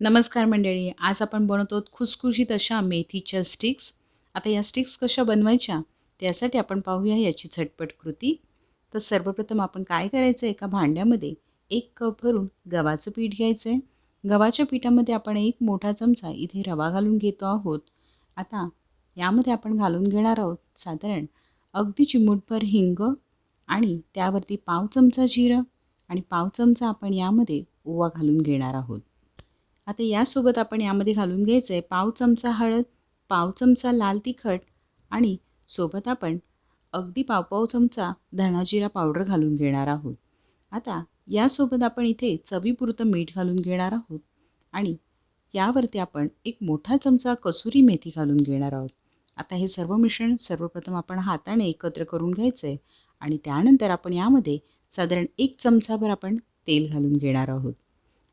नमस्कार मंडळी आज आपण बनवतो खुसखुशीत अशा मेथीच्या स्टिक्स आता या स्टिक्स कशा बनवायच्या? त्यासाठी आपण पाहूया याची झटपट कृती. तर सर्वप्रथम आपण काय करायचं एका भांड्यामध्ये एक कप भरून गव्हाचं पीठ घ्यायचं आहे गव्हाच्या पिठामध्ये आपण एक मोठा चमचा इथे रवा घालून घेतो आहोत. आता यामध्ये आपण घालून घेणार आहोत साधारण अगदी चिमूटभर हिंग आणि त्यावरती पाव चमचा जिरं आणि पाव चमचा आपण यामध्ये ओवा घालून घेणार आहोत. आता यासोबत आपण यामध्ये घालून घ्यायचं आहे पाव चमचा हळद पाव चमचा लाल तिखट आणि सोबत आपण अगदी पाव पाव चमचा धणाजिरा पावडर घालून घेणार आहोत. आता यासोबत आपण इथे चवीपुरतं मीठ घालून घेणार आहोत आणि यावरती आपण एक मोठा चमचा कसुरी मेथी घालून घेणार आहोत. आता हे सर्व मिश्रण सर्वप्रथम आपण हाताने एकत्र करून घ्यायचं आहे आणि त्यानंतर आपण यामध्ये साधारण एक चमचाभर आपण तेल घालून घेणार आहोत.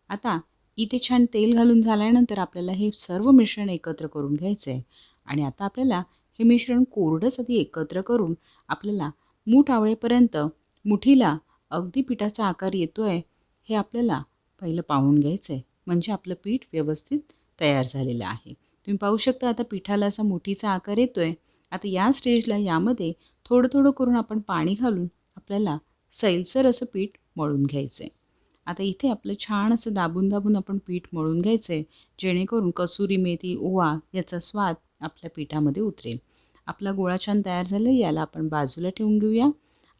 आता इथे छान तेल घालून झाल्यानंतर आपल्याला हे सर्व मिश्रण एकत्र करून घ्यायचं आहे आणि आता आपल्याला हे मिश्रण कोरडंच आधी एकत्र करून आपल्याला मूठ आवळेपर्यंत मुठीला अगदी पिठाचा आकार येतो आहे हे आपल्याला पहिलं पाहून घ्यायचं आहे म्हणजे आपलं पीठ व्यवस्थित तयार झालेलं आहे. तुम्ही पाहू शकता आता पिठाला असा मुठीचा आकार येतो आहे आता या स्टेजला यामध्ये थोडं थोडं करून आपण पाणी घालून आपल्याला सैलसर असं पीठ मळून घ्यायचं आहे आता इथे आपलं छान असं दाबून दाबून आपण पीठ मळून घ्यायचं आहे जेणेकरून कसुरी मेथी ओवा याचा स्वाद आपल्या पिठामध्ये उतरेल. आपला गोळा छान तयार झाला याला आपण बाजूला ठेवून घेऊया.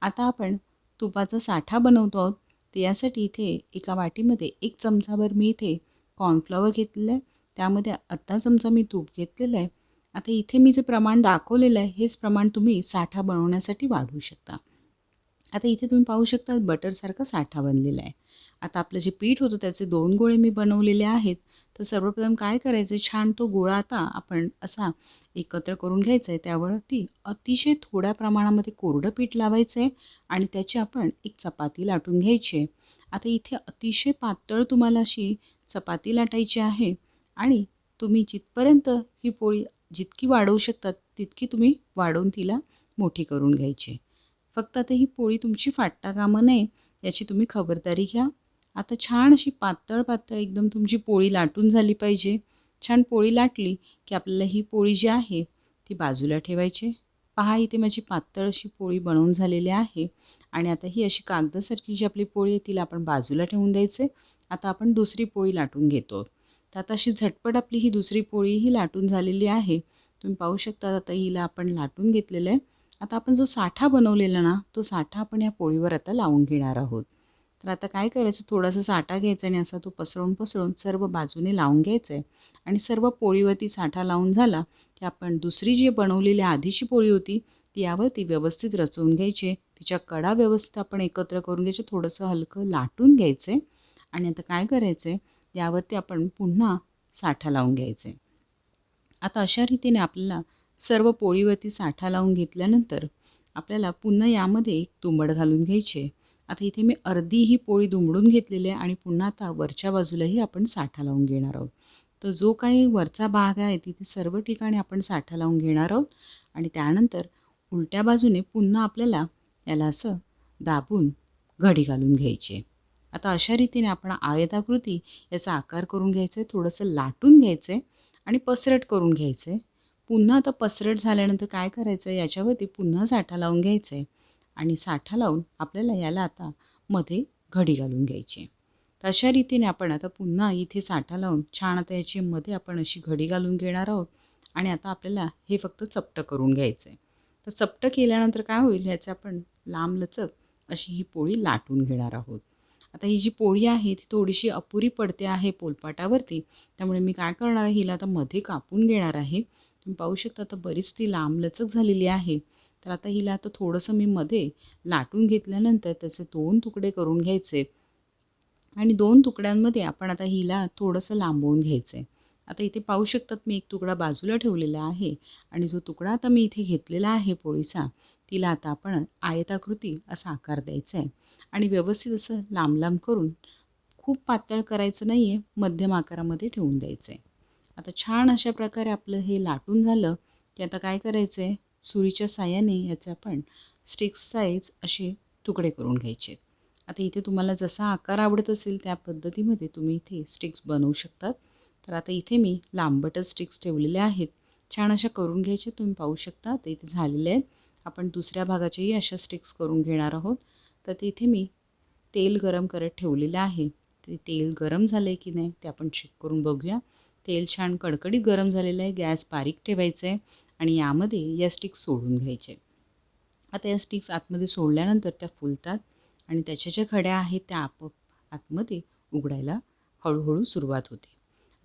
आता आपण तुपाचा साठा बनवतो आहोत. तर यासाठी इथे एका वाटीमध्ये एक चमचाभर मी इथे कॉर्नफ्लॉवर घेतलेलं आहे. त्यामध्ये अर्धा चमचा मी तूप घेतलेलं आहे. आता इथे मी जे प्रमाण दाखवलेलं आहे हेच प्रमाण तुम्ही साठा बनवण्यासाठी वाढवू शकता. आता इथे तुम्ही पाहू शकता बटरसारखा साठा बनलेला आहे. आता आपलं जे पीठ होतं त्याचे दोन गोळे मी बनवलेले आहेत. तर सर्वप्रथम काय करायचं? छान तो गोळा आता आपण असा एकत्र करून घ्यायचा आहे त्यावरती अतिशय थोड्या प्रमाणामध्ये कोरडं पीठ लावायचं आहे आणि त्याची आपण एक चपाती लाटून घ्यायची आहे. आता इथे अतिशय पातळ तुम्हाला अशी चपाती लाटायची आहे आणि तुम्ही जिथपर्यंत ही पोळी जितकी वाढवू शकतात तितकी तुम्ही वाढवून तिला मोठी करून घ्यायची फक्त आता ही पोळी तुमची फाटता कामं नये याची तुम्ही खबरदारी घ्या. आता छान अशी पातळ पातळ एकदम तुमची पोळी लाटून झाली पाहिजे. छान पोळी लाटली की आपल्याला ही पोळी जी आहे ती बाजूला ठेवायची. पहा इथे माझी पातळ अशी पोळी बनवून झालेली आहे. आणि आता ही अशी कागदासारखी जी आपली पोळी आहे तिला आपण बाजूला ठेवून द्यायचे. आता आपण दुसरी पोळी लाटून घेतो. तर आता अशी झटपट आपली ही दुसरी पोळी ही लाटून झालेली आहे. तुम्ही पाहू शकता आता हिला आपण लाटून घेतलेलं आहे. आता आपण जो साठा बनवलेला ना तो साठा आपण या पोळीवर आता लावून घेणार आहोत. तर आता काय करायचं? थोडासा साठा घ्यायचा आणि असा तो पसरवून पसरवून सर्व बाजूने लावून घ्यायचा आहे आणि सर्व पोळीवरती साठा लावून झाला की आपण दुसरी जी बनवलेली आधीची पोळी होती ती यावरती व्यवस्थित रचवून घ्यायची. तिच्या कडा व्यवस्थित आपण एकत्र करून घ्यायचे. थोडंसं हलकं लाटून घ्यायचं. आहे आणि आता काय करायचं आहे यावरती आपण पुन्हा साठा लावून घ्यायचा. आहे आता अशा रीतीने आपल्याला सर्व पोळीवरती साठा लावून घेतल्यानंतर आपल्याला पुन्हा यामध्ये एक तुंबड घालून घ्यायचे. आता इथे मी अर्धी ही पोळी दुमडून घेतलेली आहे आणि पुन्हा आता वरच्या बाजूलाही आपण साठा लावून घेणार आहोत. तर जो काही वरचा भाग आहे तिथे सर्व ठिकाणी आपण साठा लावून घेणार आहोत. आणि त्यानंतर उलट्या बाजूने पुन्हा आपल्याला याला असं दाबून घडी घालून घ्यायची आता अशा रीतीने आपण आयताकृती याचा आकार करून घ्यायचं आहे थोडंसं लाटून घ्यायचं आहे आणि पसरट करून घ्यायचं आहे. पुन्हा आता पसरट झाल्यानंतर काय करायचं आहे याच्यावरती पुन्हा साठा लावून घ्यायचं आहे. आणि साठा लावून आपल्याला याला आता मध्ये घडी घालून घ्यायची आहे. तर अशा रीतीने आपण आता पुन्हा इथे साठा लावून छान आता याची मध्ये आपण अशी घडी घालून घेणार आहोत आणि आता आपल्याला हे फक्त चपटं करून घ्यायचं आहे. तर चपटं केल्यानंतर काय होईल ह्याचं आपण लांब लचक अशी ही पोळी लाटून घेणार आहोत. आता ही जी पोळी आहे ती थोडीशी अपुरी पडते आहे पोलपाटावरती. त्यामुळे मी काय करणार आहे हिला आता मध्ये कापून घेणार आहे. तुम्ही पाहू शकता आता बरीच ती लांबलचक झालेली आहे. तर आता हिला आता थोडंसं मी मध्ये लाटून घेतल्यानंतर त्याचे दोन तुकडे करून घ्यायचे. आणि दोन तुकड्यांमध्ये आपण आता हिला थोडंसं लांबवून घ्यायचं आहे आता इथे पाहू शकतात मी एक तुकडा बाजूला ठेवलेला आहे आणि जो तुकडा आता मी इथे घेतलेला आहे पोळीचा तिला आता आपण आयताकृती असा आकार द्यायचा आहे आणि व्यवस्थित असं लांब लांब करून खूप पातळ करायचं नाही आहे मध्यम आकारामध्ये ठेवून द्यायचं आहे आता छान अशा प्रकारे आपलं हे लाटून झालं की आता काय करायचं आहे सुरीच्या साह्याने याचे आपण स्टिक्स साईज असे तुकडे करून घ्यायचे. आता इथे तुम्हाला जसा आकार आवडत असेल त्या पद्धतीमध्ये तुम्ही इथे स्टिक्स बनवू शकतात तर आता इथे मी लांबटच स्टिक्स ठेवलेल्या आहेत. छान अशा करून घ्यायच्या तुम्ही पाहू शकता. ते इथे झालेले आहेत. आपण दुसऱ्या भागाच्याही अशा स्टिक्स करून घेणार आहोत. तर ते इथे मी तेल गरम करत ठेवलेलं आहे. ते तेल गरम झालं आहे की नाही ते आपण चेक करून बघूया. तेल छान कडकडीत गरम झालेलं आहे. गॅस बारीक ठेवायचं आहे आणि यामध्ये या स्टिक्स सोडून घ्यायचे. आता या स्टिक्स आतमध्ये सोडल्यानंतर त्या फुलतात आणि त्याच्या ज्या खड्या आहेत त्या आपोआप आतमध्ये उघडायला हळूहळू सुरुवात होते.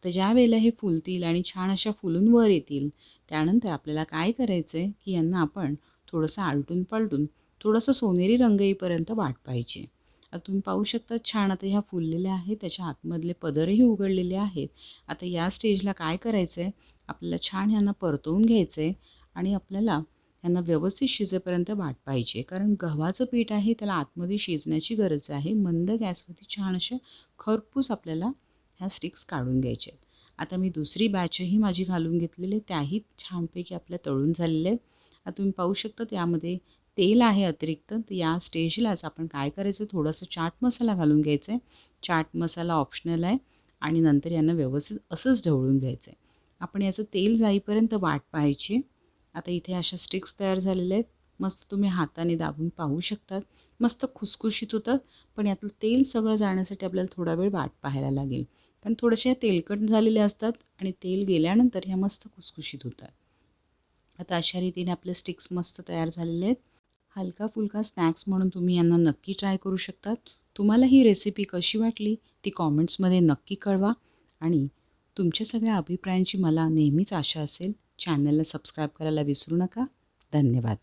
तर ज्या वेळेला हे फुलतील आणि छान अशा फुलून वर येतील त्यानंतर आपल्याला काय करायचं आहे की यांना आपण थोडंसं आलटून पालटून थोडंसं सोनेरी रंग येईपर्यंत वाट पाहिजे आता तुम्ही पाहू शकता छान आता ह्या फुललेल्या आहेत त्याच्या आतमधले पदरही उघडलेले आहेत. आता या स्टेजला काय करायचं आहे आपल्याला छान ह्यांना परतवून घ्यायचं आहे आणि आपल्याला यांना व्यवस्थित शिजेपर्यंत वाट पाहिजे. कारण गव्हाचं पीठ आहे त्याला आतमध्ये शिजण्याची गरज आहे. मंद गॅसवरती छान अशा खरपूस आपल्याला ह्या स्टिक्स काढून घ्यायच्या आहेत. आता मी दुसरी बॅचही माझी घालून घेतलेली आहे. त्याही छानपैकी आपल्या तळून झालेले आहेत. तुम्ही पाहू शकता त्यामध्ये तेल आहे अतिरिक्त. तर या स्टेजलाच आपण काय करायचं? थोडंसं चाट मसाला घालून घ्यायचा आहे चाट मसाला ऑप्शनल आहे आणि नंतर यांना व्यवस्थित असंच ढवळून घ्यायचं आहे आपण याचं तेल जाईपर्यंत वाट पाहायची. आता इथे अशा स्टिक्स तयार झालेल्या आहेत. मस्त तुम्ही हाताने दाबून पाहू शकतात. मस्त खुसखुशीत होतात. पण यातलं तेल सगळं जाण्यासाठी आपल्याला थोडा वेळ वाट पाहायला लागेल. कारण थोड्याशा तेलकट झालेल्या असतात आणि तेल गेल्यानंतर ह्या मस्त खुसखुशीत होतात. आता अशा रीतीने आपले स्टिक्स मस्त तयार झालेले आहेत. हलका फुलका स्नॅक्स म्हणून तुम्ही यांना नक्की ट्राय करू शकतात. तुम्हाला ही रेसिपी कशी वाटली ती कॉमेंट्समध्ये नक्की कळवा. आणि तुमच्या सगळ्या अभिप्रायांची मला नेहमीच आशा असेल. चॅनलला सबस्क्राईब करायला विसरू नका. धन्यवाद.